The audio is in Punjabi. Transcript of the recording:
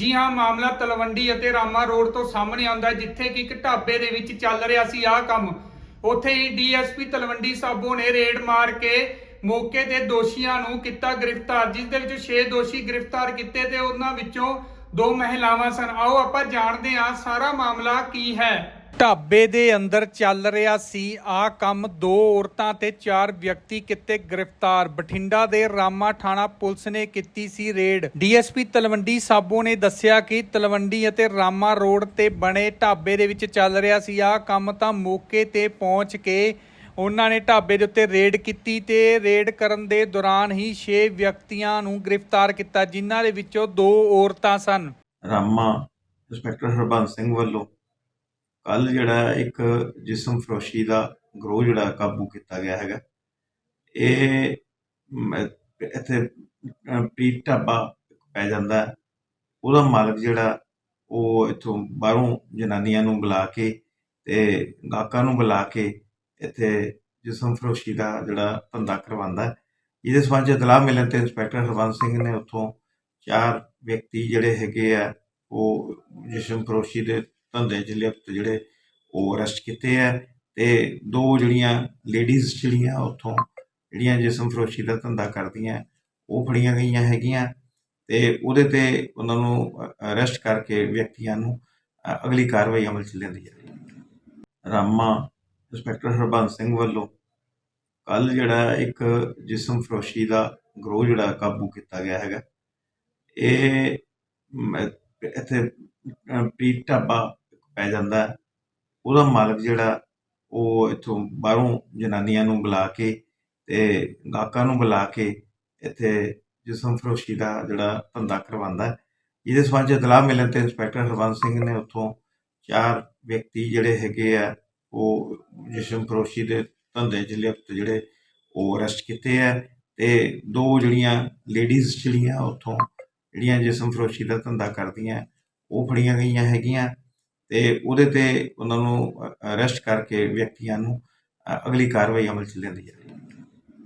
ਜੀ ਹਾਂ, ਮਾਮਲਾ ਤਲਵੰਡੀ ਅਤੇ ਰਾਮਾ ਰੋਡ ਤੋਂ ਸਾਹਮਣੇ ਆਉਂਦਾ ਜਿੱਥੇ ਕਿ ਇੱਕ ਢਾਬੇ ਦੇ ਵਿੱਚ ਚੱਲ ਰਿਹਾ ਸੀ ਆਹ ਕੰਮ। ਉੱਥੇ ਹੀ ਡੀਐਸਪੀ ਤਲਵੰਡੀ ਸਾਬੋ ਨੇ ਰੇਡ ਮਾਰ ਕੇ ਮੌਕੇ ਤੇ ਦੋਸ਼ੀਆਂ ਨੂੰ ਕੀਤਾ ਗ੍ਰਿਫਤਾਰ, ਜਿਸ ਦੇ ਵਿੱਚ 6 ਦੋਸ਼ੀ ਗ੍ਰਿਫਤਾਰ ਕੀਤੇ ਤੇ ਉਹਨਾਂ ਵਿੱਚੋਂ ਦੋ ਮਹਿਲਾਵਾਂ ਸਨ। ਆਓ ਆਪਾਂ ਜਾਣਦੇ ਹਾਂ ਸਾਰਾ ਮਾਮਲਾ ਕੀ ਹੈ। ਢਾਬੇ ਦੇ ਅੰਦਰ ਚੱਲ ਰਿਹਾ ਸੀ ਆ ਕੰਮ। ਦੋ ਔਰਤਾਂ ਤੇ ਚਾਰ ਵਿਅਕਤੀ ਕਿਤੇ ਗ੍ਰਿਫਤਾਰ। ਬਠਿੰਡਾ ਦੇ ਰਾਮਾ ਥਾਣਾ ਪੁਲਿਸ ਨੇ ਕੀਤੀ ਸੀ ਰੇਡ। ਡੀਐਸਪੀ ਤਲਵੰਡੀ ਸਾਬੋ ਨੇ ਦੱਸਿਆ ਕਿ ਤਲਵੰਡੀ ਅਤੇ ਰਾਮਾ ਰੋਡ ਤੇ ਬਣੇ ਢਾਬੇ ਦੇ ਵਿੱਚ ਚੱਲ ਰਿਹਾ ਸੀ ਆ ਕੰਮ ਤਾਂ ਮੌਕੇ ਤੇ ਪਹੁੰਚ ਕੇ ਉਹਨਾਂ ਨੇ ਢਾਬੇ ਦੇ ਉੱਤੇ ਰੇਡ ਕੀਤੀ ਤੇ ਰੇਡ ਕਰਨ ਦੇ ਦੌਰਾਨ ਹੀ 6 ਵਿਅਕਤੀਆਂ ਨੂੰ ਗ੍ਰਿਫਤਾਰ ਕੀਤਾ, ਜਿਨ੍ਹਾਂ ਦੇ ਵਿੱਚੋਂ ਦੋ ਔਰਤਾਂ ਸਨ। ਰਾਮਾ ਇੰਸਪੈਕਟਰ ਹਰਬੰਸ ਸਿੰਘ ਵੱਲੋਂ ਕੱਲ ਜਿਹੜਾ ਇੱਕ ਜਿਸਮ ਫਰੋਸ਼ੀ ਦਾ ਗਰੋਹ ਜਿਹੜਾ ਕਾਬੂ ਕੀਤਾ ਗਿਆ ਹੈਗਾ ਇਹ ਇੱਥੇ ਅ, ਢਾਬਾ ਪੈ ਜਾਂਦਾ ਹੈ। ਉਹਦਾ ਮਾਲਕ ਜਿਹੜਾ ਉਹ ਇੱਥੋਂ ਬਾਹਰੋਂ ਜਨਾਨੀਆਂ ਨੂੰ ਬੁਲਾ ਕੇ ਤੇ ਗਾਹਕਾਂ ਨੂੰ ਬੁਲਾ ਕੇ ਇੱਥੇ ਜਿਸਮ ਫਰੋਸ਼ੀ ਦਾ ਜਿਹੜਾ ਧੰਦਾ ਕਰਵਾਉਂਦਾ ਹੈ ਜਿਹਦੇ ਸਬੰਧ 'ਚ ਇਤਲਾਹ ਮਿਲਣ ਤੇ ਇੰਸਪੈਕਟਰ ਹਰਬੰਸ ਸਿੰਘ ਨੇ ਉੱਥੋਂ ਚਾਰ ਵਿਅਕਤੀ ਜਿਹੜੇ ਹੈਗੇ ਆ ਉਹ ਜਿਸਮ ਫਰੋਸ਼ੀ ਦੇ ਧੰਦੇ 'ਚ ਲਿਪਤ ਜਿਹੜੇ ਉਹ ਅਰੈਸਟ ਕੀਤੇ ਆ ਤੇ ਦੋ ਜਿਹੜੀਆਂ ਲੇਡੀਜ਼ ਜਿਹੜੀਆਂ ਉੱਥੋਂ ਜਿਹੜੀਆਂ ਜਿਸਮ ਫਰੋਸ਼ੀ ਦਾ ਧੰਦਾ ਕਰਦੀਆਂ ਉਹ ਫੜੀਆਂ ਗਈਆਂ ਹੈਗੀਆਂ ਤੇ ਉਹਦੇ ਤੇ ਉਹਨਾਂ ਨੂੰ ਅਰੈਸਟ ਕਰਕੇ ਵਿਅਕਤੀਆਂ ਨੂੰ ਅਗਲੀ ਕਾਰਵਾਈ ਅਮਲ 'ਚ ਲਿਆਂਦੀ ਜਾਵੇਗੀ। ਰਾਮਾ ਇੰਸਪੈਕਟਰ ਹਰਬੰਸ ਸਿੰਘ ਵੱਲੋਂ ਕੱਲ ਜਿਹੜਾ ਇੱਕ ਜਿਸਮ ਫਰੋਸ਼ੀ ਦਾ ਗਰੋਹ ਜਿਹੜਾ ਕਾਬੂ ਕੀਤਾ ਗਿਆ ਹੈਗਾ ਇਹ ਇੱਥੇ ਅ, ਪ੍ਰੀਤ ਢਾਬਾ ਪੈ ਜਾਂਦਾ ਉਹਦਾ ਮਾਲਕ ਜਿਹੜਾ, ਉਹ ਇੱਥੋਂ ਬਾਹਰੋਂ ਜਨਾਨੀਆਂ ਨੂੰ ਬੁਲਾ ਕੇ ਤੇ ਗਾਹਕਾਂ ਨੂੰ ਬੁਲਾ ਕੇ ਇੱਥੇ ਜਿਸਮ ਫਰੋਸ਼ੀ ਦਾ ਜਿਹੜਾ ਧੰਦਾ ਕਰਵਾਉਂਦਾ ਹੈ। ਜਿਹਦੇ ਸਬੰਧ 'ਚ ਇਤਲਾਹ ਮਿਲਣ ਤੇ ਇੰਸਪੈਕਟਰ ਹਰਬੰਸ ਸਿੰਘ ਨੇ ਉੱਥੋਂ ਚਾਰ ਵਿਅਕਤੀ ਜਿਹੜੇ ਹੈਗੇ ਆ, ਉਹ ਜਿਸਮ ਫਰੋਸ਼ੀ ਦੇ ਧੰਦੇ 'ਚ ਲਿਪਤ ਜਿਹੜੇ, ਉਹ ਅਰੈਸਟ ਕੀਤੇ ਆ ਤੇ ਦੋ ਜਿਹੜੀਆਂ ਲੇਡੀਜ਼ ਜਿਹੜੀਆਂ ਉੱਥੋਂ ਜਿਹੜੀਆਂ ਜਿਸਮ ਫਰੋਸ਼ੀ ਦਾ ਧੰਦਾ ਕਰਦੀਆਂ, ਉਹ ਫੜੀਆਂ ਗਈਆਂ ਹੈਗੀਆਂ। ਤੇ ਉਹਦੇ ਤੇ ਉਹਨਾਂ ਨੂੰ ਅਰੈਸਟ ਕਰਕੇ ਵਿਅਕਤੀਆਂ ਨੂੰ ਅਗਲੀ ਕਾਰਵਾਈ ਅਮਲ 'ਚ ਲਿਆਂਦੀ ਜਾਵੇ।